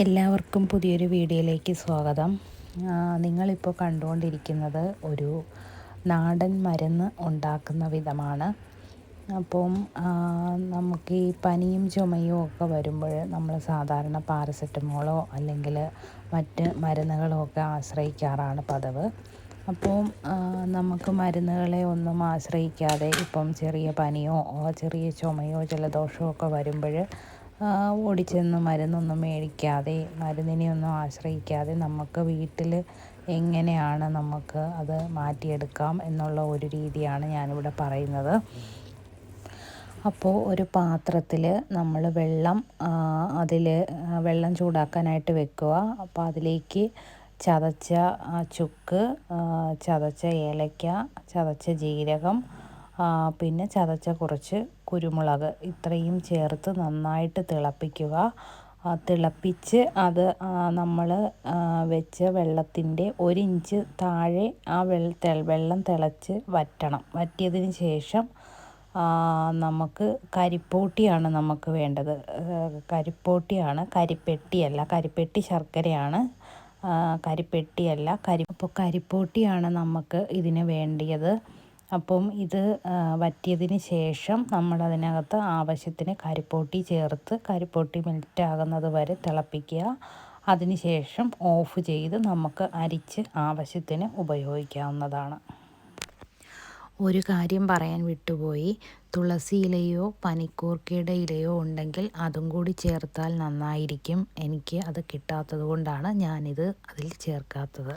എല്ലാവർക്കും പുതിയൊരു വീഡിയോയിലേക്ക് സ്വാഗതം. നിങ്ങളിപ്പോൾ കണ്ടുകൊണ്ടിരിക്കുന്നത് ഒരു നാടൻ മരുന്ന് ഉണ്ടാക്കുന്ന വിധമാണ്. അപ്പം നമുക്ക് ഈ പനിയും ചുമയും ഒക്കെ വരുമ്പോൾ നമ്മൾ സാധാരണ പാരസെറ്റമോളോ അല്ലെങ്കിൽ മറ്റ് മരുന്നുകളോ ഒക്കെ ആശ്രയിക്കാറാണ് പതിവ്. അപ്പോൾ നമുക്ക് മരുന്നുകളെ ഒന്നും ആശ്രയിക്കാതെ ഇപ്പം ചെറിയ പനിയോ ചെറിയ ചുമയോ ജലദോഷമോ ഒക്കെ വരുമ്പോൾ ഓടിച്ചെന്ന് മരുന്നൊന്നും മേടിക്കാതെ മരുന്നിനെയൊന്നും ആശ്രയിക്കാതെ നമുക്ക് വീട്ടിൽ എങ്ങനെയാണ് നമുക്ക് അത് മാറ്റിയെടുക്കാം എന്നുള്ള ഒരു രീതിയാണ് ഞാനിവിടെ പറയുന്നത്. അപ്പോൾ ഒരു പാത്രത്തിൽ നമ്മൾ വെള്ളം അതിൽ വെള്ളം ചൂടാക്കാനായിട്ട് വെക്കുക. അപ്പോൾ അതിലേക്ക് ചതച്ച ചുക്ക് ചതച്ച ഏലക്ക ചതച്ച ജീരകം പിന്നെ ചതച്ച കുറച്ച് കുരുമുളക് ഇത്രയും ചേർത്ത് നന്നായിട്ട് തിളപ്പിക്കുക. തിളപ്പിച്ച് അത് നമ്മൾ വെച്ച വെള്ളത്തിന്റെ ഒരിഞ്ച് താഴെ ആ വെള്ളം തിളച്ച് വറ്റണം. വറ്റിയതിന് ശേഷം നമുക്ക് കരിപ്പോട്ടിയാണ് നമുക്ക് വേണ്ടത്. കരിപ്പോട്ടിയാണ് കരിപ്പെട്ടിയല്ല കരിപ്പെട്ടി ശർക്കരയാണ്. കരിപ്പെട്ടിയല്ല കരി അപ്പോൾ കരിപ്പോട്ടിയാണ് നമുക്ക് ഇതിന് വേണ്ടിയത്. അപ്പം ഇത് വറ്റിയതിന് ശേഷം നമ്മൾ അതിനകത്ത് ആവശ്യത്തിന് കരിപ്പോട്ടി ചേർത്ത് കരിപ്പോട്ടി മെൽറ്റാകുന്നത് വരെ തിളപ്പിക്കുക. അതിനുശേഷം ഓഫ് ചെയ്ത് നമുക്ക് അരിച്ച് ആവശ്യത്തിന് ഉപയോഗിക്കാവുന്നതാണ്. ഒരു കാര്യം പറയാൻ വിട്ടുപോയി. തുളസി ഇലയോ പനിക്കൂർക്കയുടെ ഇലയോ ഉണ്ടെങ്കിൽ അതും കൂടി ചേർത്താൽ നന്നായിരിക്കും. എനിക്ക് അത് കിട്ടാത്തത് കൊണ്ടാണ് ഞാനിത് അതിൽ ചേർക്കാത്തത്.